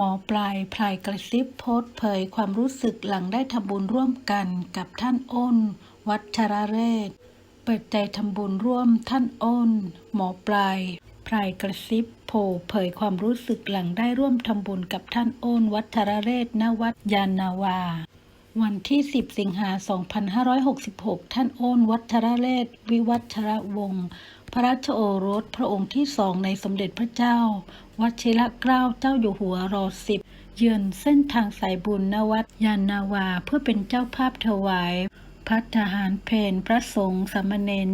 หมอปลายพลายกระซิบโพสเผยความรู้สึกหลังได้ทำบุญร่วมกันกับท่านอ้น วัชรเรศ เปิดใจทำบุญร่วมท่านอ้น หมอปลายพลายกระซิบโผเผยความรู้สึกหลังได้ร่วมทำบุญกับท่านอ้น วัชรเรศณวัดยานาวา วันที่ 10 สิงหา 2566 ท่านโอนวัชรเรศวิวัชรวงศ์พระราชโอรสพระองค์ที่สองในสมเด็จพระเจ้าวชิรเกล้าเจ้าอยู่หัวรอสิบเยือนเส้นทางสายบุญนวัดยานนาวาเพื่อเป็นเจ้าภาพถวายพัฒหารเพนพระสงฆ์สามเณร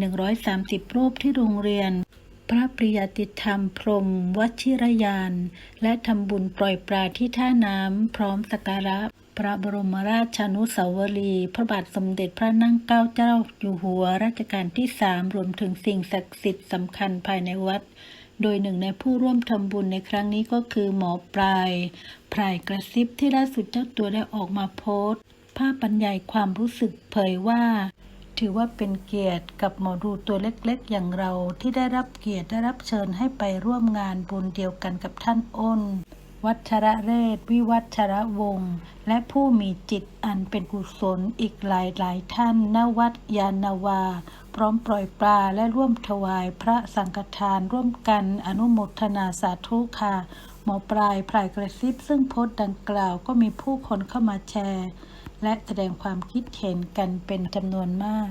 130 รูปที่โรงเรียน พระปริยติธรรมพรมวชิรยาน และทำบุญปล่อยปลาที่ท่าน้ำพร้อมสักการะ พระบรมราชานุสาวรีย์พระบาทสมเด็จพระนั่งเกล้าเจ้าอยู่หัวรัชกาลที่สามรวมถึงสิ่งศักดิ์สิทธิ์สำคัญภายในวัด โดยหนึ่งในผู้ร่วมทำบุญในครั้งนี้ก็คือหมอปลายพรายกระซิบที่ล่าสุดเจ้าตัวได้ออกมาโพสต์ภาพบรรยายความรู้สึกเผยว่า ถือว่าเป็นเกียรติกับหมอดูตัวเล็กๆ อย่างเราที่ได้รับเกียรติได้รับเชิญให้ไปร่วมงานบุญเดียวกันกับท่านอ้น วัชระเรศ วิวัชระวงศ์และผู้มีจิตอันเป็นกุศลอีกหลายหลายๆท่านณวัดยานนาวา พร้อมปล่อยปลาและร่วมถวายพระสังฆทานร่วมกันอนุโมทนาสาธุค่ะ หมอปลายพลายกระซิบซึ่งโพสต์ดังกล่าวก็มีผู้คนเข้ามาแชร์ และแสดงความคิดเห็นกันเป็นจำนวนมาก